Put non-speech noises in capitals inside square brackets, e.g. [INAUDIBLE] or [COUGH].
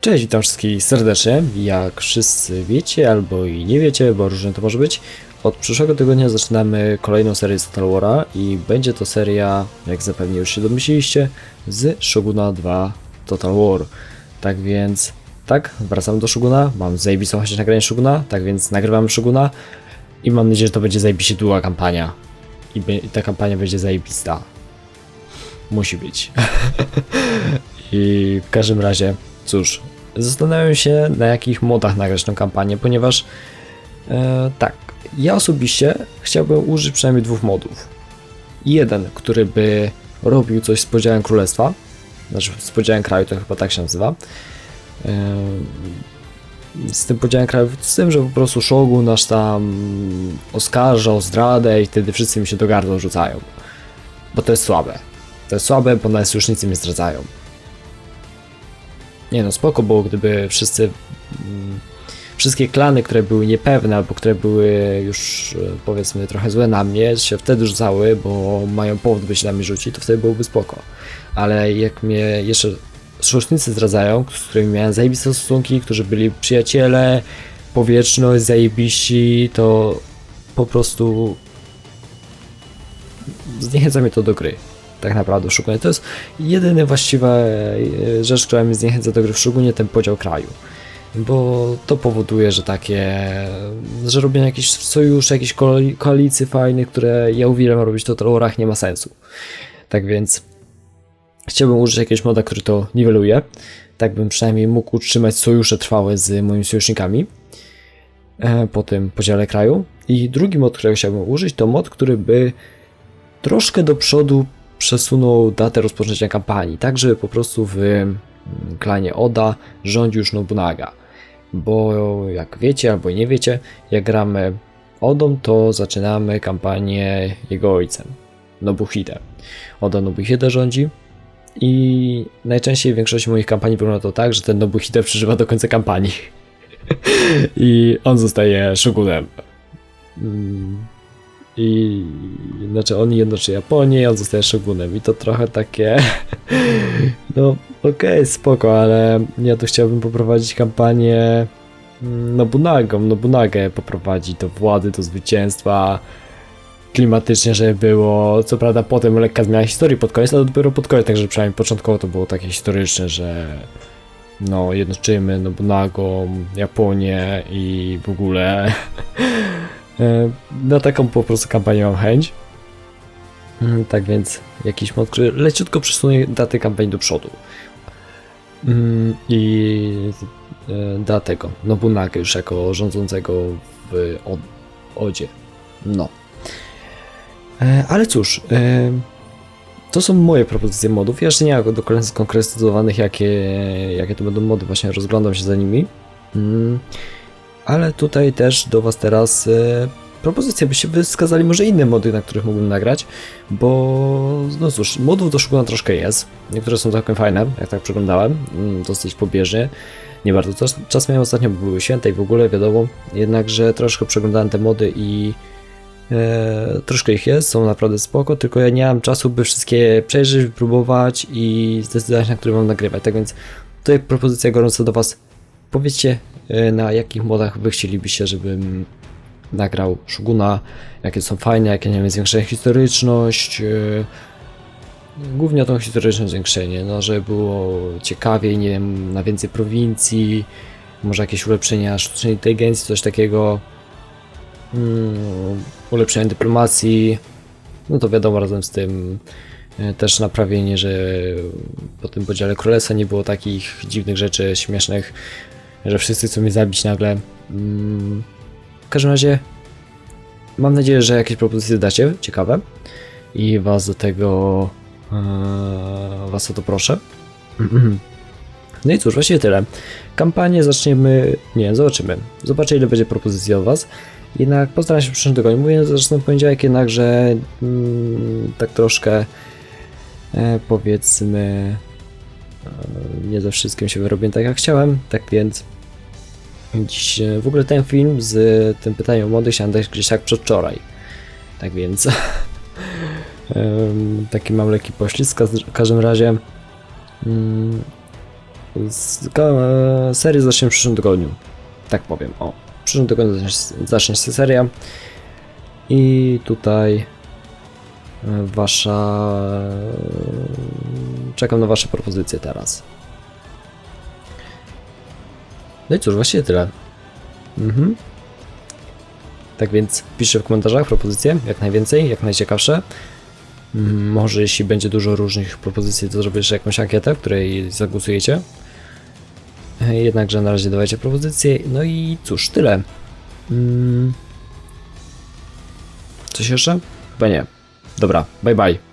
Cześć, witam wszystkich serdecznie. Jak wszyscy wiecie albo i nie wiecie, bo różnie to może być, od przyszłego tygodnia zaczynamy kolejną serię Total War'a i będzie to seria, jak zapewne już się domyśliliście, z Shoguna 2 Total War. Tak więc, tak, wracam do Shoguna, mam zajebistą chociaż nagranie Shoguna, tak więc nagrywamy Shoguna i mam nadzieję, że to będzie zajebiście długa kampania. I, i ta kampania będzie zajebista. Musi być. [LAUGHS] I w każdym razie, cóż, zastanawiam się na jakich modach nagrać tą kampanię, ponieważ e, tak, ja osobiście chciałbym użyć przynajmniej dwóch modów. Jeden, który by robił coś z podziałem królestwa, znaczy z podziałem kraju, to chyba tak się nazywa. E, z tym podziałem kraju, z tym, że po prostu Shogun nasz tam oskarża o zdradę i wtedy wszyscy mi się do gardła rzucają. Bo to jest słabe. To jest słabe, bo nas już nic nie zdradzają. Nie no, spoko było, gdyby wszyscy. mm, Wszystkie klany, które były niepewne, albo które były już e, powiedzmy trochę złe na mnie, się wtedy rzucały, bo mają powód, by się na mnie rzucić, to wtedy byłoby spoko. Ale jak mnie jeszcze sojusznicy zdradzają, z którymi miałem zajebiste stosunki, którzy byli przyjaciele, powietrzność, zajebiści, to po prostu zniechęca mnie to do gry. Tak naprawdę szukanie. To jest jedyna właściwa e, rzecz, która mnie zniechęca do gry Szugunie, ten podział kraju. Bo to powoduje, że takie, że robienie jakichś sojuszy, jakichś koali- koalicji fajnych, które ja uwielbiam robić to w Warach nie ma sensu. Tak więc chciałbym użyć jakiegoś moda, który to niweluje. Tak bym przynajmniej mógł utrzymać sojusze trwałe z moimi sojusznikami e, po tym podziale kraju. I drugi mod, którego chciałbym użyć, to mod, który by troszkę do przodu przesunął datę rozpoczęcia kampanii, tak żeby po prostu w mm, klanie Oda rządził już Nobunaga. Bo jak wiecie albo nie wiecie, jak gramy Odą, to zaczynamy kampanię jego ojcem, Nobuhide. Oda Nobuhide rządzi i najczęściej w większości moich kampanii wygląda to tak, że ten Nobuhide przeżywa do końca kampanii. [LAUGHS] I on zostaje szogunem. I znaczy on jednoczy Japonię, on zostaje szogunem. I to trochę takie. [LAUGHS] No, okej, spoko, ale ja tu chciałbym poprowadzić kampanię mm, Nobunagą, Nobunagę poprowadzić do władzy, do zwycięstwa klimatycznie, żeby było. Co prawda potem lekka zmiana historii pod koniec, ale dopiero pod koniec, także przynajmniej początkowo to było takie historyczne, że no jednoczymy Nobunagą, Japonię i w ogóle [LAUGHS] na taką po prostu kampanię mam chęć. Mm, Tak więc jakiś mod, który leciutko przesunie datę kampanii do przodu. Mm, I e, da tego Nobunagę już jako rządzącego w Od- Odzie. No. E, Ale cóż, e, to są moje propozycje modów. Ja jeszcze nie mam do końca skonkretyzowanych, jakie, jakie to będą mody, właśnie rozglądam się za nimi. Ale tutaj też do Was teraz e, propozycje, byście wskazali może inne mody, na których mógłbym nagrać, bo no cóż, modów do Shoguna troszkę jest. Niektóre są całkiem fajne, jak tak przeglądałem, mm, dosyć pobieżnie. Nie bardzo czas, czas miałem ostatnio, bo były święte i w ogóle wiadomo, jednakże troszkę przeglądałem te mody i e, troszkę ich jest, są naprawdę spoko, tylko ja nie mam czasu, by wszystkie przejrzeć, wypróbować i zdecydować, na które mam nagrywać. Tak więc tutaj propozycja gorąca do Was. Powiedzcie, na jakich modach Wy chcielibyście, żebym nagrał Shoguna, jakie są fajne, jakie nie wiem, zwiększają historyczność. e, Głównie o tą historyczną zwiększenie, no, żeby było ciekawiej, nie wiem, na więcej prowincji, może jakieś ulepszenia sztucznej inteligencji, coś takiego. Mm, ulepszenie dyplomacji, no to wiadomo, razem z tym e, też naprawienie, że po tym podziale królestwa nie było takich dziwnych rzeczy śmiesznych, że wszyscy chcą mnie zabić nagle. Mm, W każdym razie mam nadzieję, że jakieś propozycje dacie, ciekawe i was do tego e, was o to proszę. [CLEARS THROAT] No i cóż, właściwie tyle. Kampanię zaczniemy, nie, zobaczymy. Zobaczę ile będzie propozycji od was. Jednak postaram się w przyszłym tygodniu. Mówię, zacznę w poniedziałek, jednakże mm, tak troszkę e, powiedzmy nie ze wszystkim się wyrobię tak jak chciałem, tak więc dziś e, w ogóle ten film z tym pytaniem o mody chciałem dać gdzieś tak przedwczoraj. Tak więc [LAUGHS] taki mam lekki poślizg w każdym razie mm, Z, e, serię zaczniemy w przyszłym tygodniu. Tak powiem, o. W przyszłym tygodniu zacznie, zacznie się seria. I tutaj e, wasza... Czekam na wasze propozycje teraz. No i cóż, właściwie tyle. Mhm. Tak więc piszcie w komentarzach propozycje, jak najwięcej, jak najciekawsze. Mm, Może jeśli będzie dużo różnych propozycji, to zrobię jeszcze jakąś ankietę, w której zagłosujecie. E, Jednakże na razie dawajcie propozycje. No i cóż, tyle. Mm. Coś jeszcze? Chyba nie. Dobra, bye bye.